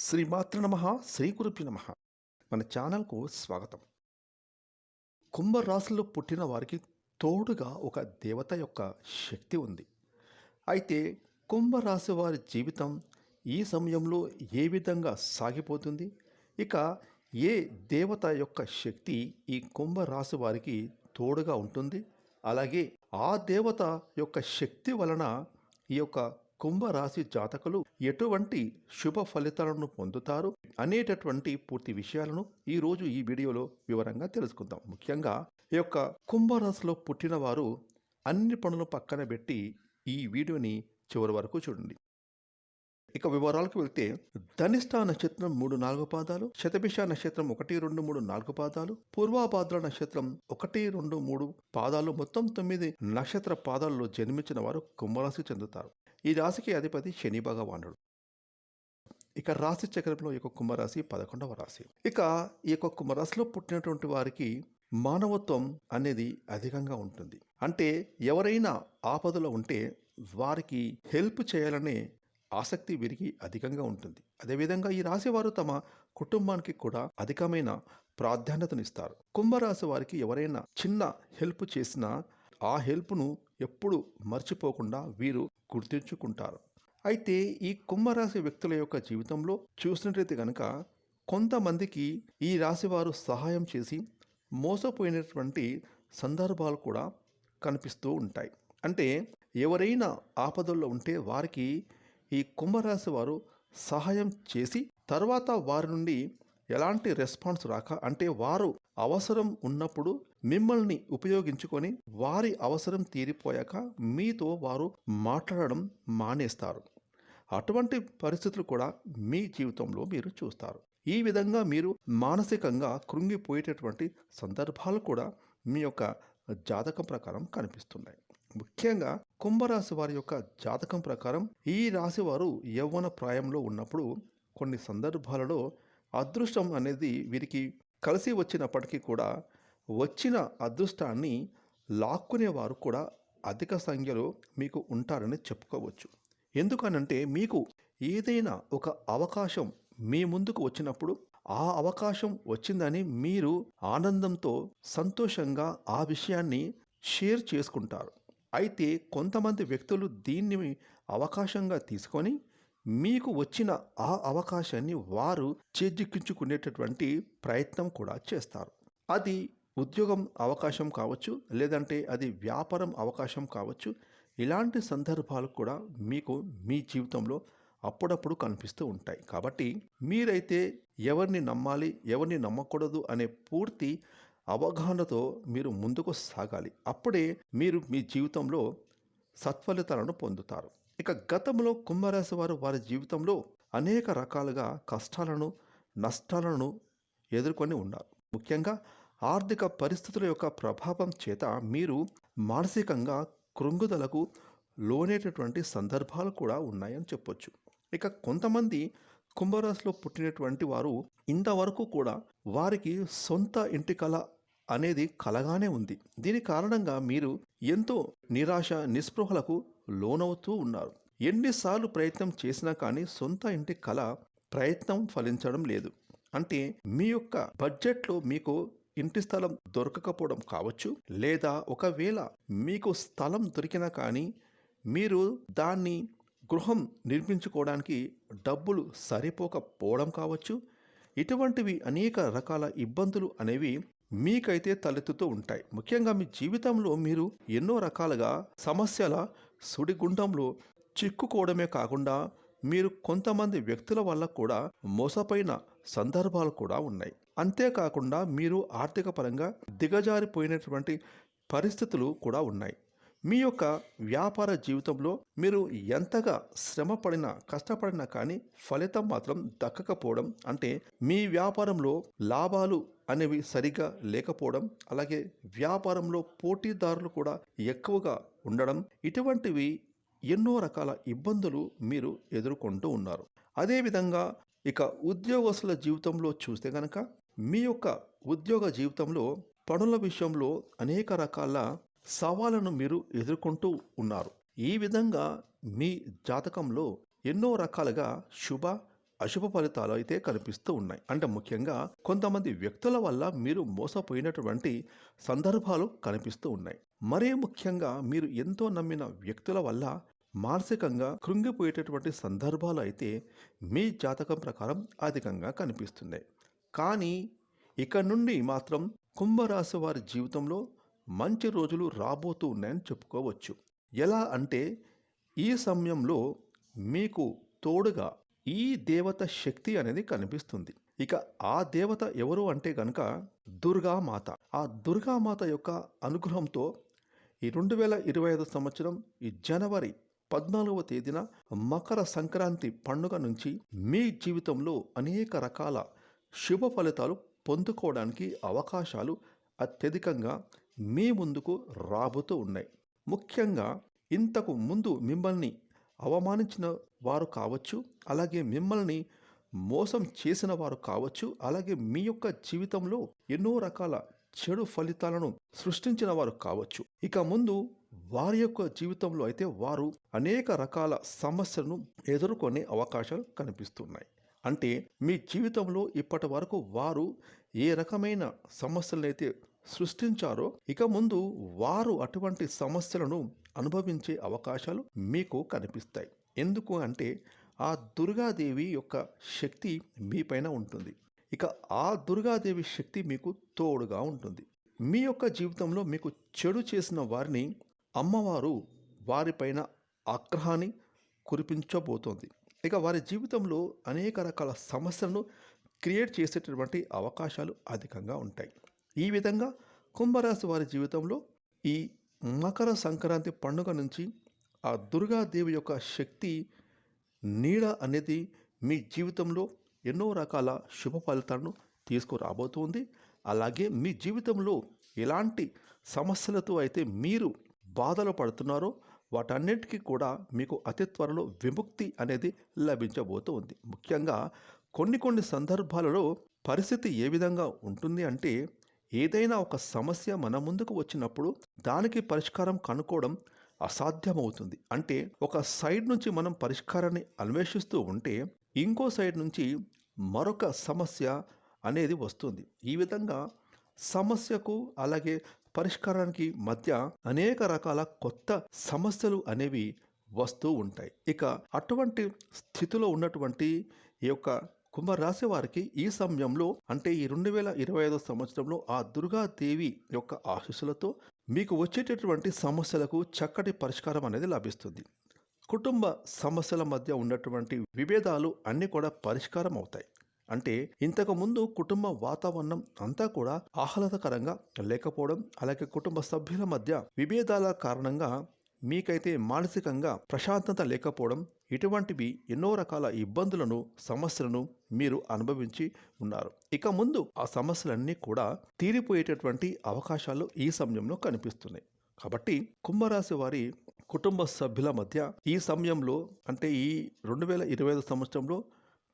శ్రీమాతృ నమ శ్రీ గురుపి నమ. మన ఛానల్కు స్వాగతం. కుంభరాశిలో పుట్టిన వారికి తోడుగా ఒక దేవత యొక్క శక్తి ఉంది. అయితే కుంభరాశి వారి జీవితం ఈ సమయంలో ఏ విధంగా సాగిపోతుంది? ఇక ఏ దేవత యొక్క శక్తి ఈ కుంభరాశి వారికి తోడుగా ఉంటుంది? అలాగే ఆ దేవత యొక్క శక్తి వలన ఈ యొక్క కుంభరాశి జాతకులు ఎటువంటి శుభ ఫలితాలను పొందుతారు అనేటటువంటి పూర్తి విషయాలను ఈరోజు ఈ వీడియోలో వివరంగా తెలుసుకుందాం. ముఖ్యంగా ఈ యొక్క కుంభరాశిలో పుట్టిన వారు అన్ని పనులు పక్కన పెట్టి ఈ వీడియోని చివరి వరకు చూడండి. ఇక వివరాలకు వెళ్తే ధనిష్ట నక్షత్రం మూడు నాలుగు పాదాలు శతభిష నక్షత్రం ఒకటి రెండు మూడు నాలుగు పాదాలు పూర్వాభాద్ర నక్షత్రం ఒకటి రెండు మూడు పాదాలు మొత్తం తొమ్మిది నక్షత్ర పాదాల్లో జన్మించిన వారు కుంభరాశి చెందుతారు. ఈ రాశికి అధిపతి శని భగవానుడు. ఇక రాశి చక్రంలో ఈ యొక్క కుంభరాశి పదకొండవ రాశి. ఇక ఈ యొక్క కుంభరాశిలో పుట్టినటువంటి వారికి మానవత్వం అనేది అధికంగా ఉంటుంది. అంటే ఎవరైనా ఆపదలో ఉంటే వారికి హెల్ప్ చేయాలనే ఆసక్తి విరిగి అధికంగా ఉంటుంది. అదేవిధంగా ఈ రాశి వారు తమ కుటుంబానికి కూడా అధికమైన ప్రాధాన్యతనిస్తారు. కుంభరాశి వారికి ఎవరైనా చిన్న హెల్ప్ చేసినా ఆ హెల్ప్ను ఎప్పుడు మర్చిపోకుండా వీరు గుర్తుంచుకుంటారు. అయితే ఈ కుంభరాశి వ్యక్తుల యొక్క జీవితంలో చూసినట్లయితే కనుక కొంతమందికి ఈ రాశి వారు సహాయం చేసి మోసపోయినటువంటి సందర్భాలు కూడా కనిపిస్తూ ఉంటాయి. అంటే ఎవరైనా ఆపదల్లో ఉంటే వారికి ఈ కుంభరాశి వారు సహాయం చేసి తర్వాత వారి నుండి ఎలాంటి రెస్పాన్స్ రాక అంటే వారు అవసరం ఉన్నప్పుడు మిమ్మల్ని ఉపయోగించుకొని వారి అవసరం తీరిపోయాక మీతో వారు మాట్లాడడం మానేస్తారు. అటువంటి పరిస్థితులు కూడా మీ జీవితంలో మీరు చూస్తారు. ఈ విధంగా మీరు మానసికంగా కృంగిపోయేటటువంటి సందర్భాలు కూడా మీ యొక్క జాతకం ప్రకారం కనిపిస్తున్నాయి. ముఖ్యంగా కుంభరాశి వారి యొక్క జాతకం ప్రకారం ఈ రాశి వారు యవ్వన ప్రాయంలో ఉన్నప్పుడు కొన్ని సందర్భాలలో అదృష్టం అనేది వీరికి కలిసి వచ్చినప్పటికీ కూడా వచ్చిన అదృష్టాన్ని లాక్కునేవారు కూడా అధిక సంఖ్యలో మీకు ఉంటారని చెప్పుకోవచ్చు. ఎందుకనంటే మీకు ఏదైనా ఒక అవకాశం మీ ముందుకు వచ్చినప్పుడు ఆ అవకాశం వచ్చిందని మీరు ఆనందంతో సంతోషంగా ఆ విషయాన్ని షేర్ చేసుకుంటారు. అయితే కొంతమంది వ్యక్తులు దీన్ని అవకాశంగా తీసుకొని మీకు వచ్చిన ఆ అవకాశాన్ని వారు చేజిక్కించుకునేటటువంటి ప్రయత్నం కూడా చేస్తారు. అది ఉద్యోగం అవకాశం కావచ్చు లేదంటే అది వ్యాపారం అవకాశం కావచ్చు ఇలాంటి సందర్భాలు కూడా మీకు మీ జీవితంలో అప్పుడప్పుడు కనిపిస్తూ ఉంటాయి. కాబట్టి మీరైతే ఎవరిని నమ్మాలి ఎవరిని నమ్మకూడదు అనే పూర్తి అవగాహనతో మీరు ముందుకు సాగాలి. అప్పుడే మీరు మీ జీవితంలో సత్ఫలితాలను పొందుతారు. ఇక గతంలో కుంభరాశి వారు వారి జీవితంలో అనేక రకాలుగా కష్టాలను నష్టాలను ఎదుర్కొని ఉన్నారు. ముఖ్యంగా ఆర్థిక పరిస్థితుల యొక్క ప్రభావం చేత మీరు మానసికంగా కృంగుదలకు లోనేటటువంటి సందర్భాలు కూడా ఉన్నాయని చెప్పొచ్చు. ఇక కొంతమంది కుంభరాశిలో పుట్టినటువంటి వారు ఇంతవరకు కూడా వారికి సొంత ఇంటి కళ అనేది కలగానే ఉంది. దీని కారణంగా మీరు ఎంతో నిరాశ నిస్పృహలకు లోనవుతూ ఉన్నారు. ఎన్నిసార్లు ప్రయత్నం చేసినా కానీ సొంత ఇంటి కళ ప్రయత్నం ఫలించడం లేదు. అంటే మీ యొక్క బడ్జెట్లో మీకు ఇంటి స్థలం దొరకకపోవడం కావచ్చు లేదా ఒకవేళ మీకు స్థలం దొరికినా కానీ మీరు దాన్ని గృహం నిర్మించుకోవడానికి డబ్బులు సరిపోకపోవడం కావచ్చు. ఇటువంటివి అనేక రకాల ఇబ్బందులు అనేవి మీకైతే తలెత్తుతూ ఉంటాయి. ముఖ్యంగా మీ జీవితంలో మీరు ఎన్నో రకాలుగా సమస్యల సుడిగుండంలో చిక్కుకోవడమే కాకుండా మీరు కొంతమంది వ్యక్తుల వల్ల కూడా మోసపోయిన సందర్భాలు కూడా ఉన్నాయి. అంతేకాకుండా మీరు ఆర్థిక పరంగా దిగజారిపోయినటువంటి పరిస్థితులు కూడా ఉన్నాయి. మీ యొక్క వ్యాపార జీవితంలో మీరు ఎంతగా శ్రమ పడినా కష్టపడినా కానీ ఫలితం మాత్రం దక్కకపోవడం అంటే మీ వ్యాపారంలో లాభాలు అనేవి సరిగా లేకపోవడం అలాగే వ్యాపారంలో పోటీదారులు కూడా ఎక్కువగా ఉండడం ఇటువంటివి ఎన్నో రకాల ఇబ్బందులు మీరు ఎదుర్కొంటూ ఉన్నారు. అదేవిధంగా ఇక ఉద్యోగస్తుల జీవితంలో చూస్తే కనుక మీ యొక్క ఉద్యోగ జీవితంలో పనుల విషయంలో అనేక రకాల సవాళ్ళను మీరు ఎదుర్కొంటూ ఉన్నారు. ఈ విధంగా మీ జాతకంలో ఎన్నో రకాలుగా శుభ అశుభ ఫలితాలు అయితే కనిపిస్తూ ఉన్నాయి. అంటే ముఖ్యంగా కొంతమంది వ్యక్తుల వల్ల మీరు మోసపోయినటువంటి సందర్భాలు కనిపిస్తూ ఉన్నాయి. మరీ ముఖ్యంగా మీరు ఎంతో నమ్మిన వ్యక్తుల వల్ల మానసికంగా కృంగిపోయేటటువంటి సందర్భాలు అయితే మీ జాతకం ప్రకారం అధికంగా కనిపిస్తున్నాయి. కానీ ఇక నుండి మాత్రం కుంభరాశి వారి జీవితంలో మంచి రోజులు రాబోతూ ఉన్నాయని చెప్పుకోవచ్చు. ఎలా అంటే ఈ సమయంలో మీకు తోడుగా ఈ దేవత శక్తి అనేది కనిపిస్తుంది. ఇక ఆ దేవత ఎవరు అంటే గనక దుర్గామాత. ఆ దుర్గామాత యొక్క అనుగ్రహంతో ఈ రెండు వేల ఇరవై ఐదు సంవత్సరం ఈ జనవరి పద్నాలుగవ తేదీన మకర సంక్రాంతి పండుగ నుంచి మీ జీవితంలో అనేక రకాల శుభ ఫలితాలు పొందుకోవడానికి అవకాశాలు అత్యధికంగా మీ ముందుకు రాబోతూ ఉన్నాయి. ముఖ్యంగా ఇంతకు ముందు మిమ్మల్ని అవమానించిన వారు కావచ్చు అలాగే మిమ్మల్ని మోసం చేసిన వారు కావచ్చు అలాగే మీ యొక్క జీవితంలో ఎన్నో రకాల చెడు ఫలితాలను సృష్టించిన వారు కావచ్చు. ఇక ముందు వారి యొక్క జీవితంలో అయితే వారు అనేక రకాల సమస్యలను ఎదుర్కొనే అవకాశాలు కనిపిస్తున్నాయి. అంటే మీ జీవితంలో ఇప్పటి వరకు వారు ఏ రకమైన సమస్యలనైతే సృష్టించారో ఇక ముందు వారు అటువంటి సమస్యలను అనుభవించే అవకాశాలు మీకు కనిపిస్తాయి. ఎందుకు అంటే ఆ దుర్గాదేవి యొక్క శక్తి మీపైన ఉంటుంది. ఇక ఆ దుర్గాదేవి శక్తి మీకు తోడుగా ఉంటుంది. మీ యొక్క జీవితంలో మీకు చెడు చేసిన వారిని అమ్మవారు వారిపైన ఆగ్రహాన్ని కురిపించబోతోంది. ఇక వారి జీవితంలో అనేక రకాల సమస్యలను క్రియేట్ చేసేటటువంటి అవకాశాలు అధికంగా ఉంటాయి. ఈ విధంగా కుంభరాశి వారి జీవితంలో ఈ మకర సంక్రాంతి పండుగ నుంచి ఆ దుర్గాదేవి యొక్క శక్తి నీడ అనేది మీ జీవితంలో ఎన్నో రకాల శుభ ఫలితాలను తీసుకురాబోతుంది. అలాగే మీ జీవితంలో ఎలాంటి సమస్యలతో అయితే మీరు బాధలు పడుతున్నారో వాటన్నిటికీ కూడా మీకు అతి త్వరలో విముక్తి అనేది లభించబోతుంది. ముఖ్యంగా కొన్ని కొన్ని సందర్భాలలో పరిస్థితి ఏ విధంగా ఉంటుంది అంటే ఏదైనా ఒక సమస్య మన ముందుకు వచ్చినప్పుడు దానికి పరిష్కారం కనుక్కోవడం అసాధ్యమవుతుంది. అంటే ఒక సైడ్ నుంచి మనం పరిష్కారాన్ని అన్వేషిస్తూ ఉంటే ఇంకో సైడ్ నుంచి మరొక సమస్య అనేది వస్తుంది. ఈ విధంగా సమస్యకు అలాగే పరిష్కారానికి మధ్య అనేక రకాల కొత్త సమస్యలు అనేవి వస్తూ ఉంటాయి. ఇక అటువంటి స్థితిలో ఉన్నటువంటి ఈ యొక్క కుంభరాశి వారికి ఈ సమయంలో అంటే ఈ రెండు వేల ఇరవై ఐదో సంవత్సరంలో ఆ దుర్గాదేవి యొక్క ఆశీస్సులతో మీకు వచ్చేటటువంటి సమస్యలకు చక్కటి పరిష్కారం అనేది లభిస్తుంది. కుటుంబ సమస్యల మధ్య ఉన్నటువంటి విభేదాలు అన్నీ కూడా పరిష్కారం అవుతాయి. అంటే ఇంతకు ముందు కుటుంబ వాతావరణం అంతా కూడా ఆహ్లాదకరంగా లేకపోవడం అలాగే కుటుంబ సభ్యుల మధ్య విభేదాల కారణంగా మీకైతే మానసికంగా ప్రశాంతత లేకపోవడం ఇటువంటివి ఎన్నో రకాల ఇబ్బందులను సమస్యలను మీరు అనుభవించి ఉన్నారు. ఇక ముందు ఆ సమస్యలన్నీ కూడా తీరిపోయేటటువంటి అవకాశాలు ఈ సమయంలో కనిపిస్తున్నాయి. కాబట్టి కుంభరాశి వారి కుటుంబ సభ్యుల మధ్య ఈ సమయంలో అంటే ఈ రెండు వేల ఇరవై ఐదు సంవత్సరంలో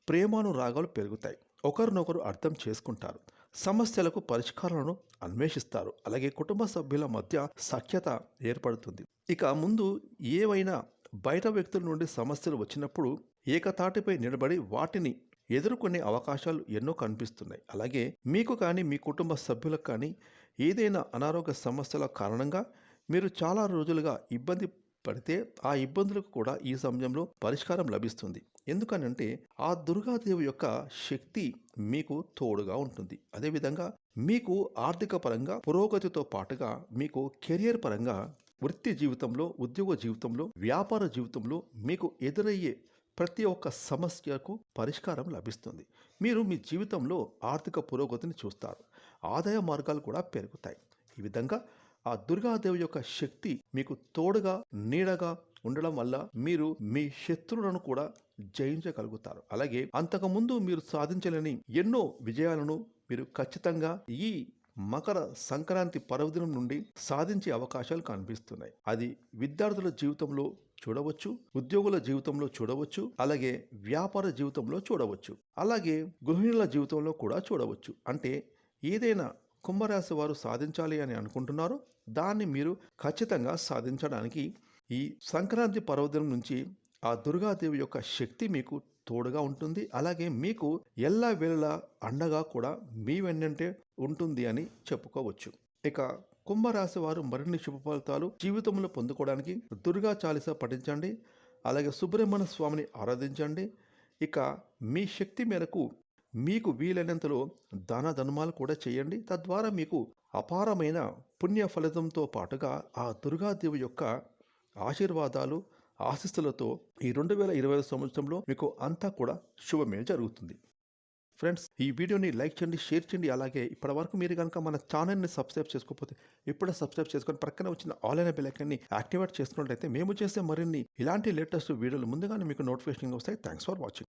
ప్రేమానురాగాలు పెరుగుతాయి. ఒకరినొకరు అర్థం చేసుకుంటారు. సమస్యలకు పరిష్కారాలను అన్వేషిస్తారు. అలాగే కుటుంబ సభ్యుల మధ్య సఖ్యత ఏర్పడుతుంది. ఇక ముందు ఏవైనా బయట వ్యక్తుల నుండి సమస్యలు వచ్చినప్పుడు ఏకతాటిపై నిలబడి వాటిని ఎదుర్కొనే అవకాశాలు ఎన్నో కనిపిస్తున్నాయి. అలాగే మీకు కానీ మీ కుటుంబ సభ్యులకు కానీ ఏదైనా అనారోగ్య సమస్యల కారణంగా మీరు చాలా రోజులుగా ఇబ్బంది పడితే ఆ ఇబ్బందులకు కూడా ఈ సమయంలో పరిష్కారం లభిస్తుంది. ఎందుకనంటే ఆ దుర్గాదేవి యొక్క శక్తి మీకు తోడుగా ఉంటుంది. అదేవిధంగా మీకు ఆర్థిక పరంగా పురోగతితో పాటుగా మీకు కెరియర్ పరంగా వృత్తి జీవితంలో ఉద్యోగ జీవితంలో వ్యాపార జీవితంలో మీకు ఎదురయ్యే ప్రతి ఒక్క సమస్యకు పరిష్కారం లభిస్తుంది. మీరు మీ జీవితంలో ఆర్థిక పురోగతిని చూస్తారు. ఆదాయ మార్గాలు కూడా పెరుగుతాయి. ఈ విధంగా ఆ దుర్గాదేవి యొక్క శక్తి మీకు తోడుగా నీడగా ఉండడం వల్ల మీరు మీ శత్రువులను కూడా జయించగలుగుతారు. అలాగే అంతకుముందు మీరు సాధించలేని ఎన్నో విజయాలను మీరు ఖచ్చితంగా ఈ మకర సంక్రాంతి పర్వదినం నుండి సాధించే అవకాశాలు కనిపిస్తున్నాయి. అది విద్యార్థుల జీవితంలో చూడవచ్చు ఉద్యోగుల జీవితంలో చూడవచ్చు అలాగే వ్యాపార జీవితంలో చూడవచ్చు అలాగే గృహిణుల జీవితంలో కూడా చూడవచ్చు. అంటే ఏదైనా కుంభరాశి వారు సాధించాలి అని అనుకుంటున్నారో దాన్ని మీరు ఖచ్చితంగా సాధించడానికి ఈ సంక్రాంతి పర్వదినం నుంచి ఆ దుర్గాదేవి యొక్క శక్తి మీకు తోడుగా ఉంటుంది. అలాగే మీకు ఎల్లా వేళలా అండగా కూడా మీ వెన్నంటే ఉంటుంది అని చెప్పుకోవచ్చు. ఇక కుంభరాశి వారు మరిన్ని శుభ ఫలితాలు జీవితంలో పొందుకోవడానికి దుర్గా చాలీస పఠించండి. అలాగే సుబ్రహ్మణ్య స్వామిని ఆరాధించండి. ఇక మీ శక్తి మేరకు మీకు వీలైనంతలో దాన ధర్మాలు కూడా చేయండి. తద్వారా మీకు అపారమైన పుణ్య ఫలితంతో పాటుగా ఆ దుర్గాదేవి యొక్క ఆశీర్వాదాలు ఆశిస్తులతో ఈ రెండు వేల ఇరవై సంవత్సరంలో మీకు అంతా కూడా శుభమే జరుగుతుంది. ఫ్రెండ్స్ ఈ వీడియోని లైక్ చేయండి షేర్ చేయండి. అలాగే ఇప్పటివరకు మీరు కనుక మన ఛానల్ని సబ్స్క్రైబ్ చేసుకోకపోతే ఇప్పుడే సబ్స్క్రైబ్ చేసుకొని ప్రక్కన వచ్చిన ఆల్ అయిన యాక్టివేట్ చేసుకున్నట్లయితే మేము చేసే మరిన్ని ఇలాంటి లేటెస్ట్ వీడియోలు ముందుగానే మీకు నోటిఫికేషన్ వస్తాయి. Thanks for watching